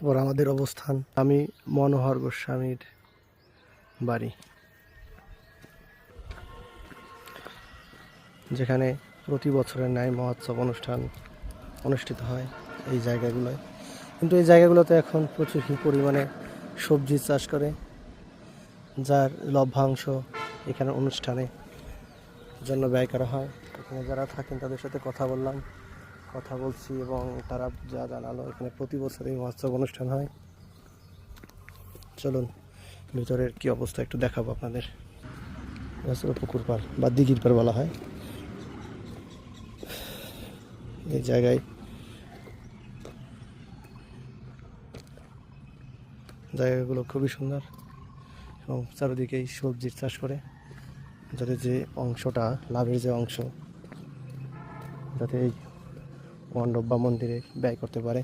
এবার আমাদের অবস্থান। আমি মনোহর গোস্বামীর বাড়ি। যেখানে প্রতি বছরের ন্যায় মহোৎসব অনুষ্ঠান অনুষ্ঠিত হয় এই জায়গাগুলোয়। কিন্তু এই জায়গাগুলোতে এখন প্রচুর পরিমাণে সবজি চাষ করে, যার লভ্যাংশ এখানে অনুষ্ঠানে জন্য ব্যয় করা হয়। এখানে যারা থাকেন তাদের সাথে কথা বললাম। কথা বলছি এবং তারা যা জানালো, এখানে প্রতি বছর এই মহোৎসব অনুষ্ঠান হয়। চলুন, ভিতরের কি অবস্থা একটু দেখাবো আপনাদের। পুকুর পার বা দিঘির পার বলা হয়। এই জায়গায় জায়গাগুলো খুবই সুন্দর এবং চারিদিকেই সবজির চাষ করে। যাতে যে অংশটা, লাভের যে অংশ, যাতে এই মণ্ডপ বা মন্দিরে ব্যয় করতে পারে।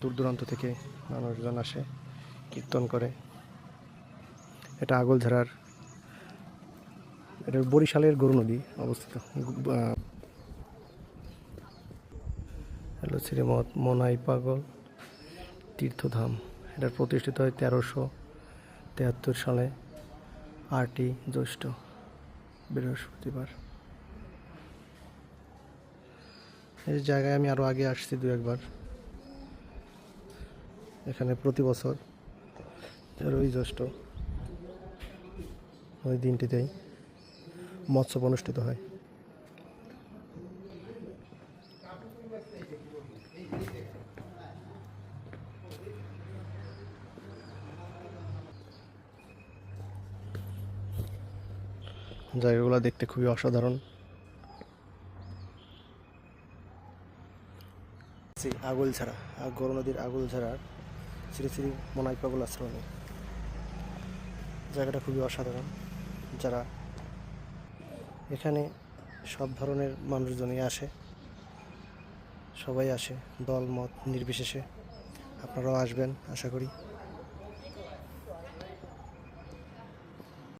দূর দূরান্ত থেকে মানুষজন আসে, কীর্তন করে। এটা আগলঝাড়ার এটা বরিশালের গরু নদী অবস্থিত। হ্যালো হলো শ্রীমৎ মনাই পাগল তীর্থধাম। এটা প্রতিষ্ঠিত হয় তেরোশো তেহাত্তর সালে। আটই জ্যৈষ্ঠ বৃহস্পতিবার। এই জায়গায় আমি আরও আগে আসছি দু একবার। এখানে প্রতি বছর তেরোই জ্যৈষ্ঠ ওই দিনটিতেই মৎস্য অনুষ্ঠিত হয়। জায়গাগুলো দেখতে খুবই অসাধারণ। আগল ছাড়া গরু নদীর আগল ছাড়ার শ্রী শ্রী মনাই পাগল আশ্রমে। জায়গাটা খুবই অসাধারণ। যারা এখানে সব ধরনের মানুষজনই আসে, সবাই আসে, দল, মত নির্বিশেষে। আপনারাও আসবেন, আশা করি।